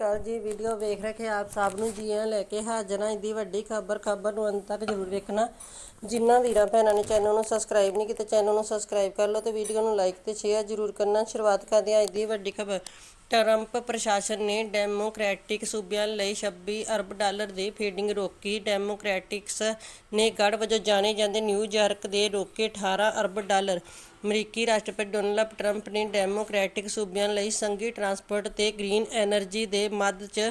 ਅਕਾਲ ਜੀ, ਵੀਡੀਓ ਵੇਖ ਰਹੇ ਆਪ ਸਭ ਨੂੰ ਜੀ ਆਇਆਂ ਲੈ ਕੇ ਹਾਜ਼ਰ ਹਾਂ। ਇਹਦੀ ਵੱਡੀ ਖਬਰ ਖਬਰ ਨੂੰ ਅੰਤ ਤੱਕ ਜ਼ਰੂਰ ਵੇਖਣਾ। ਜਿਨ੍ਹਾਂ ਵੀਰਾਂ ਭੈਣਾਂ ਨੇ ਚੈਨਲ ਨੂੰ ਸਬਸਕ੍ਰਾਈਬ ਨਹੀਂ ਕੀਤਾ ਚੈਨਲ ਨੂੰ ਸਬਸਕ੍ਰਾਈਬ ਕਰ ਲਓ ਤੇ ਵੀਡੀਓ ਨੂੰ ਲਾਈਕ ਤੇ ਸ਼ੇਅਰ ਜ਼ਰੂਰ ਕਰਨਾ। ਸ਼ੁਰੂਆਤ ਕਰਦੇ ਹਾਂ ਅੱਜ ਦੀ ਵੱਡੀ ਖਬਰ। ਟਰੰਪ ਪ੍ਰਸ਼ਾਸਨ ਨੇ ਡੈਮੋਕ੍ਰੈਟਿਕ ਸੂਬਿਆਂ ਲਈ 26 ਅਰਬ ਡਾਲਰ ਦੀ ਫੀਡਿੰਗ ਰੋਕੀ। ਡੈਮੋਕ੍ਰੈਟਿਕਸ ਨੇ ਗੜ ਵਜੋਂ ਜਾਣੇ ਜਾਂਦੇ ਨਿਊਯਾਰਕ ਦੇ ਰੋਕੇ 18 ਅਰਬ ਡਾਲਰ। ਅਮਰੀਕੀ ਰਾਸ਼ਟਰਪਤੀ ਡੋਨਲਡ ਟਰੰਪ ਨੇ ਡੈਮੋਕ੍ਰੈਟਿਕ ਸੂਬਿਆਂ ਲਈ ਸੰਘੀ ਟਰਾਂਸਪੋਰਟ ਤੇ ਗ੍ਰੀਨ ਐਨਰਜੀ ਦੇ ਮੱਧ 'ਚ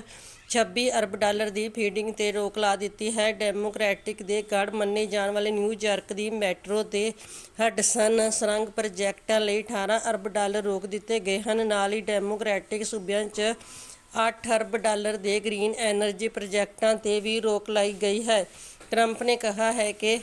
26 ਅਰਬ ਡਾਲਰ ਦੀ ਫੀਡਿੰਗ ਤੇ ਰੋਕ ਲਾ ਦਿੱਤੀ ਹੈ। ਡੈਮੋਕ੍ਰੈਟਿਕ ਦੇ ਗੜ ਮੰਨੇ ਜਾਣ ਵਾਲੇ ਨਿਊਯਾਰਕ ਦੀ ਮੈਟਰੋ ਤੇ ਹਡਸਨ ਸੁਰੰਗ ਪ੍ਰੋਜੈਕਟਾਂ ਲਈ 18 ਅਰਬ ਡਾਲਰ ਰੋਕ ਦਿੱਤੇ ਗਏ ਹਨ। ਨਾਲ ਹੀ ਡੈਮੋਕ੍ਰੈਟਿਕ ਸੂਬਿਆਂ 'ਚ 8 ਅਰਬ ਡਾਲਰ ਦੇ ਗ੍ਰੀਨ ਐਨਰਜੀ ਪ੍ਰੋਜੈਕਟਾਂ ਤੇ ਵੀ ਰੋਕ ਲਾਈ ਗਈ ਹੈ। ਟਰੰਪ ਨੇ ਕਿਹਾ ਹੈ ਕਿ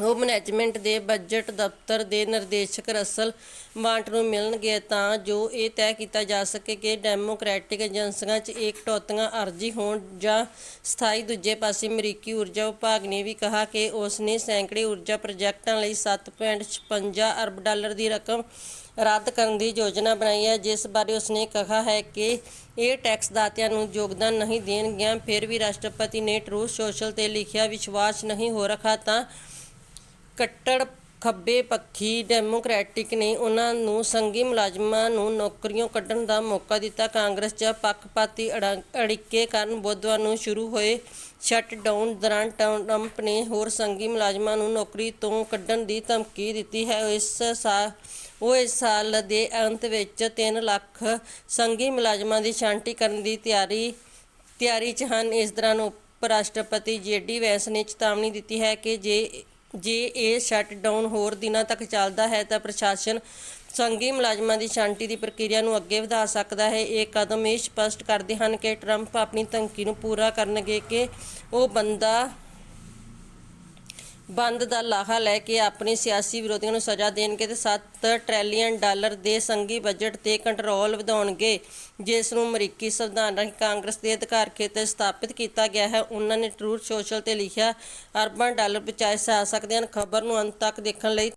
ਉਹ ਮੈਨੇਜਮੈਂਟ ਦੇ ਬਜਟ ਦਫ਼ਤਰ ਦੇ ਨਿਰਦੇਸ਼ਕ ਰਸਲ ਵਾਂਟ ਨੂੰ ਮਿਲਣਗੇ ਤਾਂ ਜੋ ਇਹ ਤੈਅ ਕੀਤਾ ਜਾ ਸਕੇ ਕਿ ਡੈਮੋਕ੍ਰੈਟਿਕ ਏਜੰਸੀਆਂ 'ਚ ਏਕਟੌਤੀਆਂ ਅਰਜ਼ੀ ਹੋਣ ਜਾਂ ਸਥਾਈ ਦੂਜੇ ਪਾਸੇ ਅਮਰੀਕੀ ਊਰਜਾ ਵਿਭਾਗ ਨੇ ਵੀ ਕਿਹਾ ਕਿ ਉਸ ਨੇ ਸੈਂਕੜੇ ਊਰਜਾ ਪ੍ਰੋਜੈਕਟਾਂ ਲਈ 7.56 ਅਰਬ ਡਾਲਰ ਦੀ ਰਕਮ ਰੱਦ ਕਰਨ ਦੀ ਯੋਜਨਾ ਬਣਾਈ ਹੈ, ਜਿਸ ਬਾਰੇ ਉਸਨੇ ਕਿਹਾ ਹੈ ਕਿ ਇਹ ਟੈਕਸ ਦਾਤਿਆਂ ਨੂੰ ਯੋਗਦਾਨ ਨਹੀਂ ਦੇਣਗੀਆਂ। ਫਿਰ ਵੀ ਰਾਸ਼ਟਰਪਤੀ ਨੇ ਟਰੂਥ ਸੋਸ਼ਲ ਤੇ ਲਿਖਿਆ, ਵਿਸ਼ਵਾਸ ਨਹੀਂ ਹੋ ਰੱਖਾ ਤਾਂ ਕੱਟੜ, ਖੱਬੇ ਪੱਖੀ ਡੈਮੋਕ੍ਰੈਟਿਕ ਨੇ ਉਹਨਾਂ ਨੂੰ ਸੰਘੀ ਮੁਲਾਜ਼ਮਾਂ ਨੂੰ ਨੌਕਰੀਆਂ ਕੱਢਣ ਦਾ ਮੌਕਾ ਦਿੱਤਾ। ਕਾਂਗਰਸ 'ਚ ਪੱਖਪਾਤੀ ਅੜਾ- ਅੜਿੱਕੇ ਕਾਰਨ ਬੁੱਧਵਾਰ ਨੂੰ ਸ਼ੁਰੂ ਹੋਏ ਸ਼ਟਡਾਊਨ ਦੌਰਾਨ ਟਰੰਪ ਨੇ ਹੋਰ ਸੰਘੀ ਮੁਲਾਜ਼ਮਾਂ ਨੂੰ ਨੌਕਰੀ ਤੋਂ ਕੱਢਣ ਦੀ ਧਮਕੀ ਦਿੱਤੀ ਹੈ। ਇਸ ਸਾਲ ਉਹ ਇਸ ਸਾਲ ਦੇ ਅੰਤ ਵਿੱਚ 3 ਲੱਖ ਸੰਘੀ ਮੁਲਾਜ਼ਮਾਂ ਦੀ ਛਾਂਟੀ ਕਰਨ ਦੀ ਤਿਆਰੀ ਤਿਆਰੀ 'ਚ ਹਨ। ਇਸ ਦੌਰਾਨ ਉਪ ਰਾਸ਼ਟਰਪਤੀ ਜੇਡੀ ਵੈਂਸ ਨੇ ਚੇਤਾਵਨੀ ਦਿੱਤੀ ਹੈ ਕਿ ਜੇ ਜੇ ਇਹ ਸ਼ਟਡਾਊਨ ਹੋਰ ਦਿਨਾਂ ਤੱਕ ਚੱਲਦਾ ਹੈ ਤਾਂ ਪ੍ਰਸ਼ਾਸਨ ਸੰਘੀ ਮੁਲਾਜ਼ਮਾਂ ਦੀ ਸ਼ਾਂਤੀ ਦੀ ਪ੍ਰਕਿਰਿਆ ਨੂੰ ਅੱਗੇ ਵਧਾ ਸਕਦਾ ਹੈ। ਇਹ ਕਦਮ ਇਹ ਸਪਸ਼ਟ ਕਰਦੇ ਹਨ ਕਿ ਟਰੰਪ ਆਪਣੀ ਧਮਕੀ ਨੂੰ ਪੂਰਾ ਕਰਨਗੇ ਕਿ ਉਹ ਬੰਦਾ ਬੰਦ ਦਾ ਲਾਹਾ ਲੈ ਕੇ ਆਪਣੇ ਸਿਆਸੀ ਵਿਰੋਧੀਆਂ ਨੂੰ ਸਜ਼ਾ ਦੇਣਗੇ ਤੇ 7 ਟ੍ਰਿਲੀਅਨ ਡਾਲਰ ਦੇ ਸੰਘੀ ਬਜਟ ਤੇ ਕੰਟਰੋਲ ਵਧਾਉਣਗੇ, ਜਿਸ ਨੂੰ ਅਮਰੀਕੀ ਸੰਵਿਧਾਨ ਰਾਹੀਂ ਕਾਂਗਰਸ ਦੇ ਅਧਿਕਾਰ ਖੇਤਰ ਸਥਾਪਿਤ ਕੀਤਾ ਗਿਆ ਹੈ। ਉਹਨਾਂ ਨੇ ਟਰੂਥ ਸੋਸ਼ਲ ਤੇ ਲਿਖਿਆ, ਅਰਬਾਂ ਡਾਲਰ ਬਚਾਏ ਜਾ ਸਕਦੇ ਹਨ। ਖਬਰ ਨੂੰ ਅੰਤ ਤੱਕ ਦੇਖਣ ਲਈ